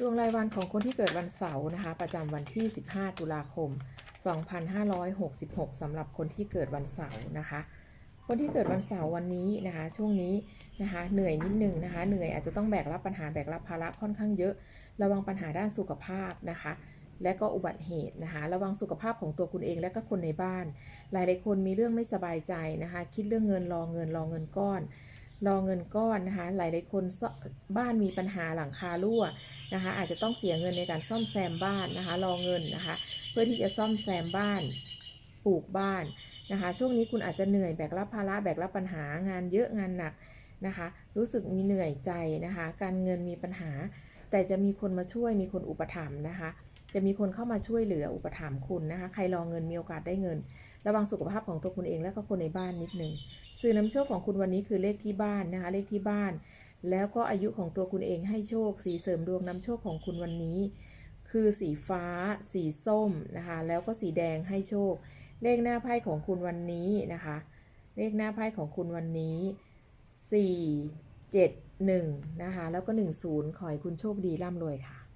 ดวงรายวันของคนที่เกิดวันเสาร์นะคะ ประจำวันที่ 15 ตุลาคม 2566สำหรับคนที่เกิดวันเสาร์นะคะ คนที่เกิดวันเสาร์วันนี้นะคะ ช่วงนี้นะคะเหนื่อยนิดนึงนะคะ เหนื่อยอาจจะต้องแบกรับปัญหาแบกรับภาระค่อนข้างเยอะ ระวังปัญหาด้านสุขภาพนะคะ และก็อุบัติเหตุนะคะ ระวังสุขภาพของตัวคุณเองและก็คนในบ้าน หลายๆคนมีเรื่องไม่สบายใจนะคะ คิดเรื่องเงินรอเงินรอเงินก้อน รอเงินก้อนนะคะ หลายๆคนบ้านมีปัญหาหลังคารั่วนะคะ อาจจะต้องเสียเงินในการซ่อมแซมบ้านนะคะ รอเงินนะคะ เพื่อที่จะซ่อมแซมบ้าน ปลูกบ้านนะคะ ช่วงนี้คุณอาจจะเหนื่อยแบกรับภาระแบกรับปัญหางานเยอะงานหนักนะคะ รู้สึกมีเหนื่อยใจนะคะ การเงินมีปัญหา แต่จะมีคนมาช่วยมีคนอุปถัมภ์นะคะ จะมีคนเข้ามาช่วยเหลืออุปถัมภ์คุณนะคะ ใครรอเงินมีโอกาสได้เงิน ระวังสุขภาพของตัวคุณเองและก็คนในบ้านนิดนึงสื่อนำโชคของคุณวันนี้คือเลขที่บ้านนะคะ เลขที่บ้าน แล้วก็อายุของตัวคุณเองให้โชค สีเสริมดวงนำโชคของคุณวันนี้ คือสีฟ้า สีส้มนะคะ แล้วก็สีแดงให้โชค เลขหน้าไพ่ของคุณวันนี้นะคะ เลขหน้าไพ่ของคุณวันนี้ 4 7 1 นะคะ แล้วก็ 10 ขอให้คุณโชคดีร่ำรวยค่ะ